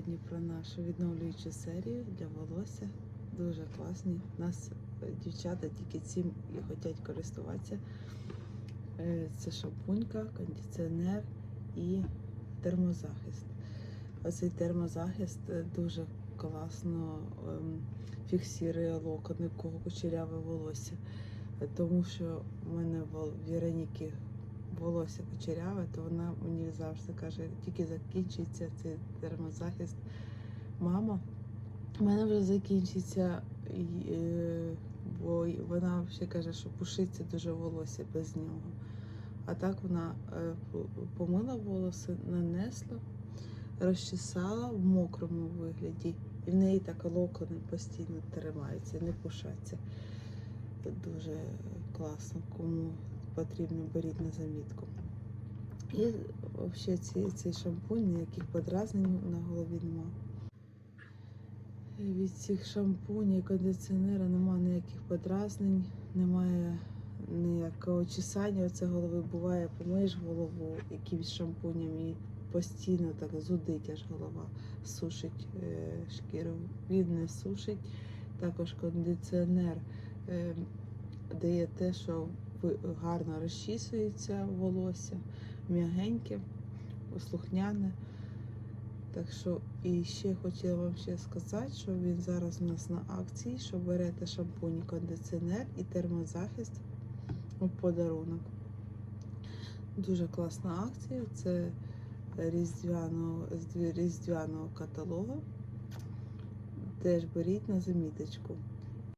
сьогодні про нашу відновлюючу серію для волосся. Дуже класні. У нас е, дівчата тільки цим і хочуть користуватися. Е, Це шампунька, кондиціонер і термозахист. Оцей термозахист е, дуже класно ем, фіксує локони, кого кучеряве волосся. Тому що в мене в Вероніки волосся кучеряве, то вона мені завжди каже, тільки закінчиться цей термозахист. Мама, в мене вже закінчиться, е, бо вона ще каже, що пушиться дуже волосся без нього. А так вона е, помила волоси, нанесла, розчесала в мокрому вигляді, і в неї так локони постійно тримаються, не пушаться. Дуже класно, кому потрібно, беріть на замітку. І взагалі цей, цей шампунь ніяких подразнень на голові нема. Від цих шампунів і кондиціонера немає ніяких подразнень, немає ніякого чесання. Оце голови буває, помиєш голову якимось шампунем і постійно так зудить аж голова, сушить е, шкіру. Він не сушить. Також кондиціонер е, дає те, що гарно розчісується волосся, м'ягеньке, слухняне. Так що і ще хотіла вам ще сказати, що він зараз у нас на акції, що берете шампунь, кондиціонер і термозахист у подарунок. Дуже класна акція. Це різдвяного, різдвяного каталогу. Теж беріть на заміточку.